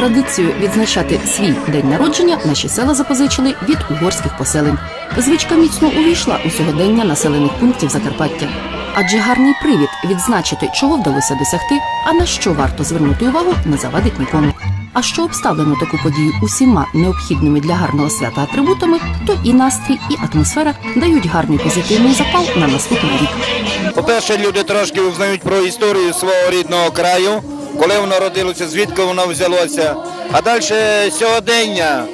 Традицію відзначати свій день народження наші села запозичили від угорських поселень. Звичка міцно увійшла у сьогодення населених пунктів Закарпаття. Адже гарний привід відзначити, чого вдалося досягти, а на що варто звернути увагу, не завадить нікому. А що обставлено таку подію усіма необхідними для гарного свята атрибутами, то і настрій, і атмосфера дають гарний позитивний запал на наступний рік. По-перше, люди трошки взнають про історію свого рідного краю, коли воно родилося, звідки воно взялося. А далі сьогодення,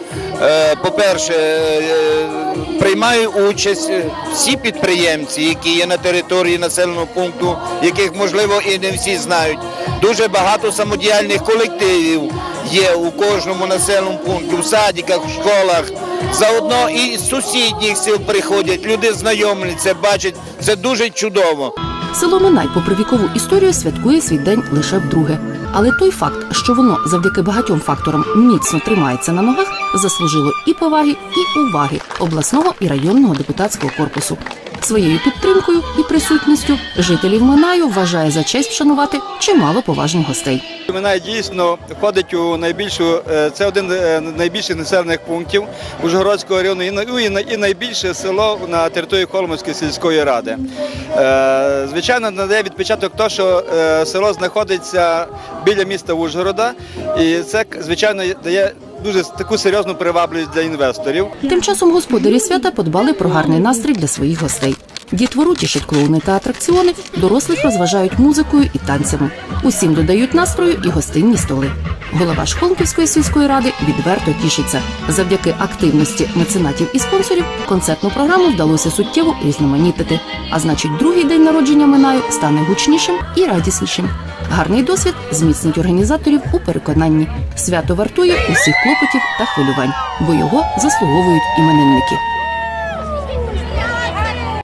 е, по-перше, е, приймають участь всі підприємці, які є на території населеного пункту, яких можливо і не всі знають. Дуже багато самодіяльних колективів є у кожному населеному пункті, в садиках, в школах. Заодно і з сусідніх сіл приходять, люди знайомляться, бачать. Це дуже чудово. Село Минай, попри вікову історію, святкує свій день лише вдруге. Але той факт, що воно завдяки багатьом факторам міцно тримається на ногах, заслужило і поваги, і уваги обласного і районного депутатського корпусу. Своєю підтримкою і присутністю жителів Минаю вважає за честь вшанувати чимало поважних гостей. Минай дійсно входить у найбільшу, е, це один з найбільших населених пунктів Ужгородського району і ну, найбільше село на території Холмської сільської ради. Е, Звичайно, надає відпечаток то, що е, село знаходиться біля міста Ужгорода, і це, звичайно, дає дуже таку серйозну привабливість для інвесторів. Тим часом господарі свята подбали про гарний настрій для своїх гостей. Дітвору тішать клоуни та атракціони, дорослих розважають музикою і танцями. Усім додають настрою і гостинні столи. Голова Шхолківської сільської ради відверто тішиться. Завдяки активності меценатів і спонсорів концертну програму вдалося суттєво різноманітити. А значить, другий день народження Минаю стане гучнішим і радіснішим. Гарний досвід зміцнить організаторів у переконанні. Свято вартує усіх клопотів та хвилювань, бо його заслуговують іменинники.